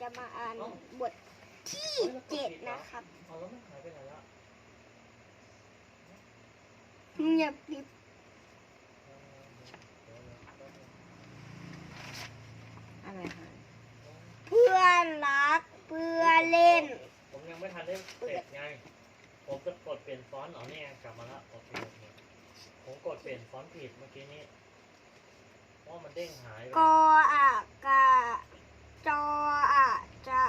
จะมาอ่านบทที่เจ็ดนะครับเอาแล้วมันหายไปไหนละเงียบกริบอะไรคะเพื่อนรักเพื่อนเล่น ผมยังไม่ทันได้เสร็จไง ผมจะกดเปลี่ยนฟอนต์อ๋อนี่ไงกลับมาแล้วโอเคโอเคผมกดเปลี่ยนฟอนต์ผิดเมื่อกี้นี้เพราะมันเด้งหายไปกออากา จออะจะ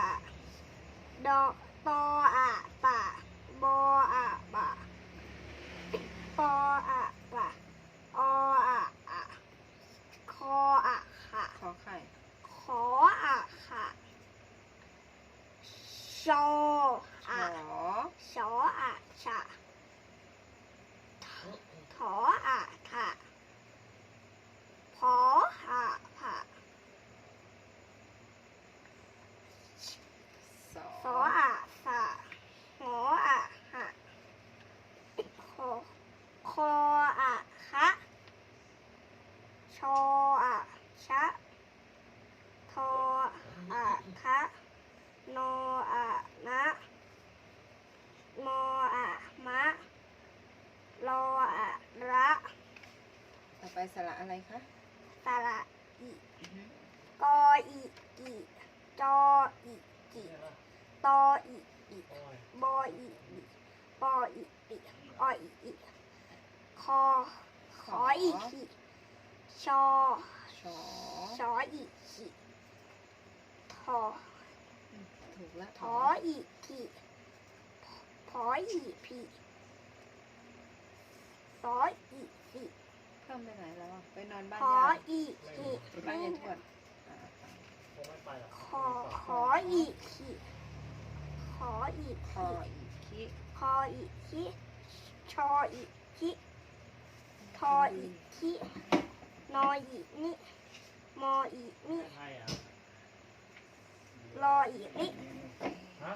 ดอตออะปะบออะปะปออะออาอะคออาขะ ขอไข่ ขออาขะชอ ข อา อ ชออาชะถออาทะพอหาผะ สอ สออะสะหออะหะคอคออะคะชออะชะทออะคะนออะนะมออะมะรออะระ ต่อไป สระอะไรคะสระอิอือฮึกออีกิจออีกิเนี่ยนะตออีอีโอ้ยบออีอีปออีอีออีอีคอขออีขีชอชอชออีขีทออืมถูกแล้วทออีขีพออีพีสออีสี เพิ่มไปไหนแล้วอะไปนอนบ้านขอยายอีขีไปบ้านยายทวดอ่าไปคงไม่ไปหรอกขอขออีขีขออีคขีออีกคิคออีขีชออีขีทออีขีนออีนี่มออีนี่ใช่อะรออีนี่ฮะ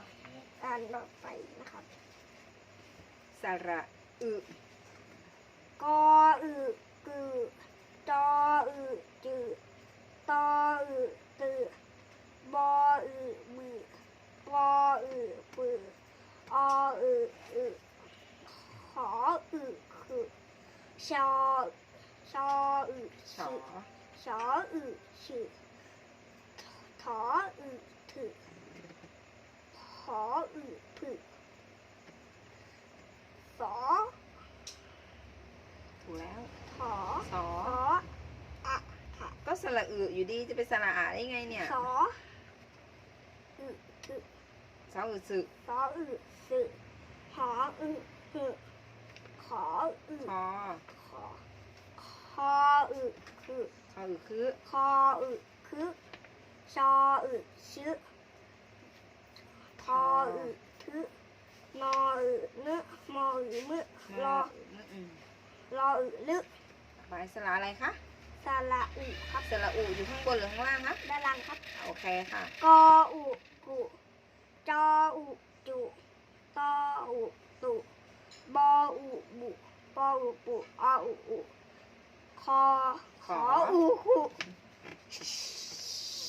อ่านต่อไปนะครับสระอึกออือ กือจออือจือตออือตือบออือบือปออือปือออืออือขออือคือชอชออือชอชออือชื่อถออือถือขออือผือสอ ถูกแล้ว ขอสอขออะค่ะก็สระอึอยู่ดีจะไปสระอะได้ไงเนี่ยสออึอึสออึสึสออึสึหออึหึขออึคอขอคออึคือคออึคือคออึคือชออึชึทออึทึนออึนึมออึมึรออืมอืมรออึลึ ไปสระอะไรคะสระอึครับสระอุอยู่ข้างบนหรือข้างล่างคะด้านล่างครับ โอเคค่ะ กออุกุจออุจุตออุตุบออุบุปออุปุออุอุคอขออุคุ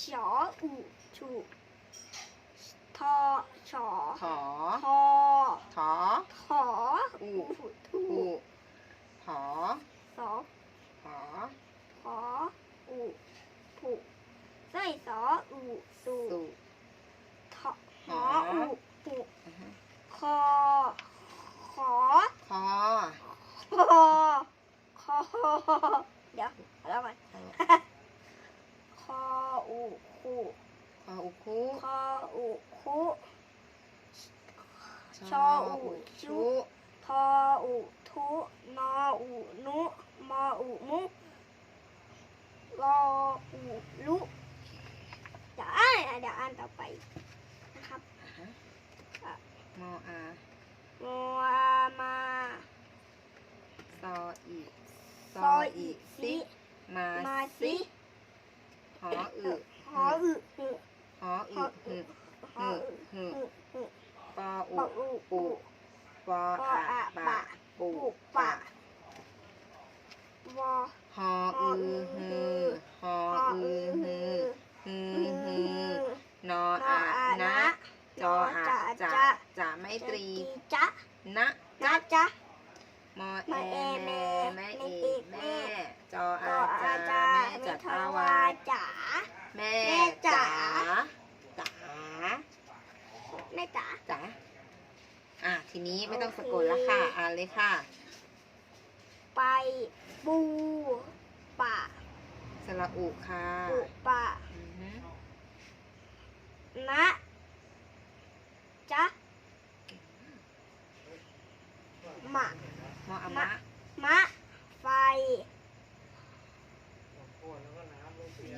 ชออุชุทอชอถอทอถอ ขออุทุ อุถอ สอ ถอ ขออุปุใส่สออุตุ สุ ทอ หออุปุอือฮึคอ ขอ คอคอ คอ เดี๋ยวแล้วกันคออุคุคออุคุคออุคุชออุชุทออุทุนออุนุมออุมุรออุลุเดี๋ยวอ่านเดี๋ยวอ่านต่อไป ครับอ่าฮะมออามัวมาซออีซออีสิมามาสิสิหออึหออึหึหออึหึหออึหึหึปออุปะอุปุปุปอปออะอะปะปะปุปุปะปะวอหออือฮือหออือฮือฮือฮือฮืนอนออาอานะนะ จออาจะจะจะจะไม่ตรีจ๊ะนะนะจ๊ะมอมอเอเอแม่แม่แม่แม่เอเอกแม่ จอจอาออาจาจาแม่ไม่จัตทตาวาาจ๋าแม่แม่จ๋าจ๋าจ๋าแม่จ๋าจ๋าอะทีนี้ไม่ต้องโอเคสะกดแล้วค่ะอ่านเลยค่ะ ไปบูปะสระอุค่ะปุปะอือฮึนะจ๊ะมะ มออามะ มะ ไฟ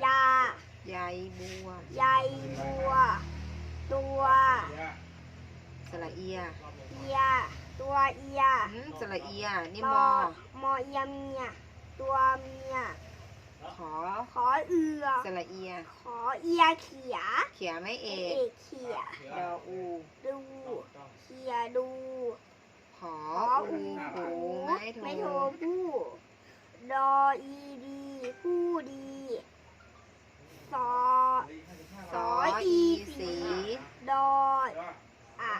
ยา ยาย บัว ใยบัว ตัวสระเอียเอียตัวเอียอืมสระเอียนี่มมออมอเอียเมียตัวเมียขอ ขอเอือสระเอีย ขอเอียเขีย เขียไม่เอเอกกเขียดออู ดูเขียดู ขอขออูอูปูไม่โทไม่โทรผู้ดออีดีผู้ดี สอ สออีสี ดออะ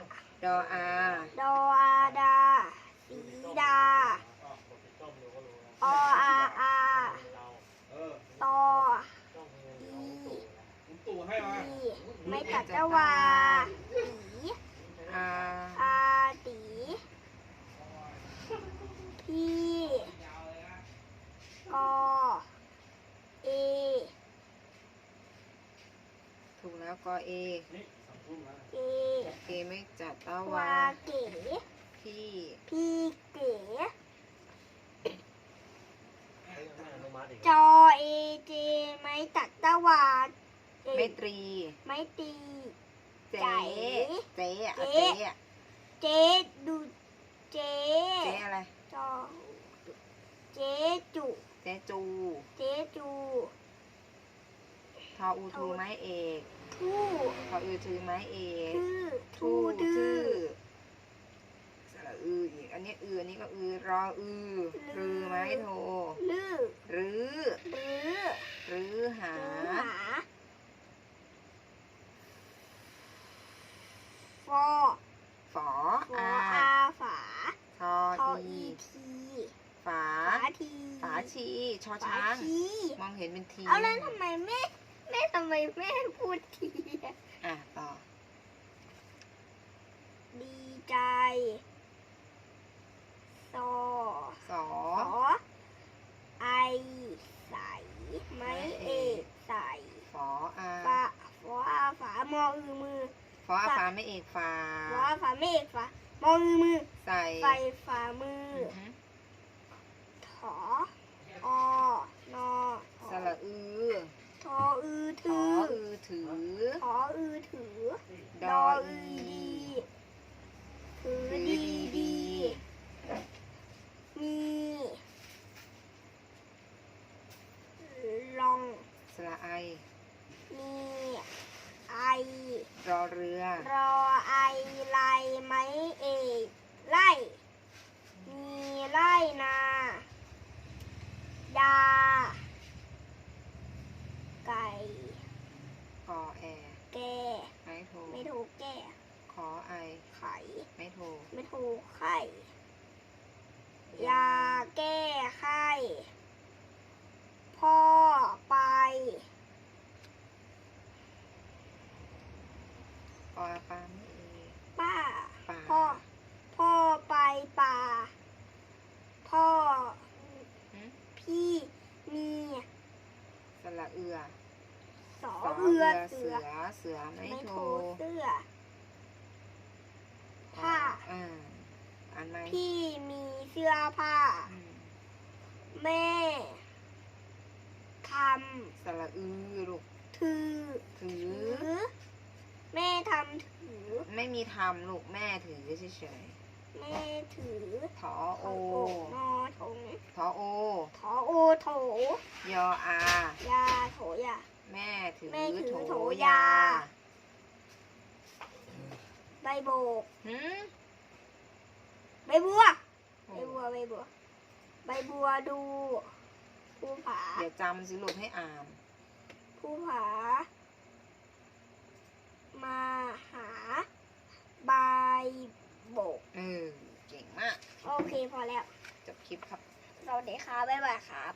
ดออา ดออาดา สีดา ออาอาตออี ตู่ให้มา อี ไม่ตัดตะวาตีอาอาตีพี่กอเอ ถูกแล้วกอเอ เอเอไม่จัดตะวาวาเก๋พี่พี่เก๋อนุมัติอีกจอเอเจไม่ตัดตะวา เอไม่ตรี ไม่ตีเจ๊ใจเจ๊อะเจ๊เจ๊อะเจดูเจเจ๊อะไร จอเจจุเจ๊จู เจจูทออูทูไม้เอกทู่ทออือถือไม้เอกทื่อทูทูดื้ทื่ออสระอืออีก อันนี้อืออันนี้ก็อือรออือรือไม้โทลื้อหรือหรือหรือหา หาฟอ ฝอ ฟอ อา อาฝา ทอ ทอ อี อีที ฝา ฝา ทีฝาชีชอฝาช้างชีมองเห็นเป็นทีเอาแล้วทำไมแม่แม่ทำไมแม่พูดทีอะอะต่อดีใจซอสอขอไอใสไม้เอกใสฝออาฝาฟออาฝามออือมือ ฝออาฝาไม่เอกฝาฟออาฝาไม่เอกฝามออือมือ ใส่ไฟฝ่ามืออือฮึ ถออนอสระอือทออือทถือออือถือทออือถือดดอออีอือดีถือ ถือ ดี ดี ดี มีลอง สระไอ มีไอ รอเรือ รอไอไลไม้เอกไล่ มีไล่นา ดา ไก่ กอแอ แก ไม้โท ไม่ถูกแก่ ขอไอ ไข่ ไม่โท ไม่ถูกไข่ ยาแก้ไข้ พ่อไป ปออาปาไม่เอก ป้า ป่า พ่อ พ่อไปป่า พ่อ หึ พี่มี สระเอือ ส อสอเอือเสืเสืออเสือไม่ไม่โทโทเสื้อ ผ้า อ่าอันไหมพี่มีเสื้อผ้า อืมแม่ทสระอือลูกำถือถืถือ อ แม่ทำถือ ไม่มีทำลูกแม่ถือเฉยแม่ถือๆถอโอนอถงทอโอถอโอโถ ยออา ยาโถยา แม่ถือแม่ถืยา ใบโบกใบบัว ใบบัว ใบบัว ใบบัวดู ภูผา อย่าจำสิลูกให้อ่าน ภูผา มาหา ใบโบก เออ เก่งมาก โอเคพอแล้ว จบคลิปครับสวัสดีค่ะ บ๊ายบายครับ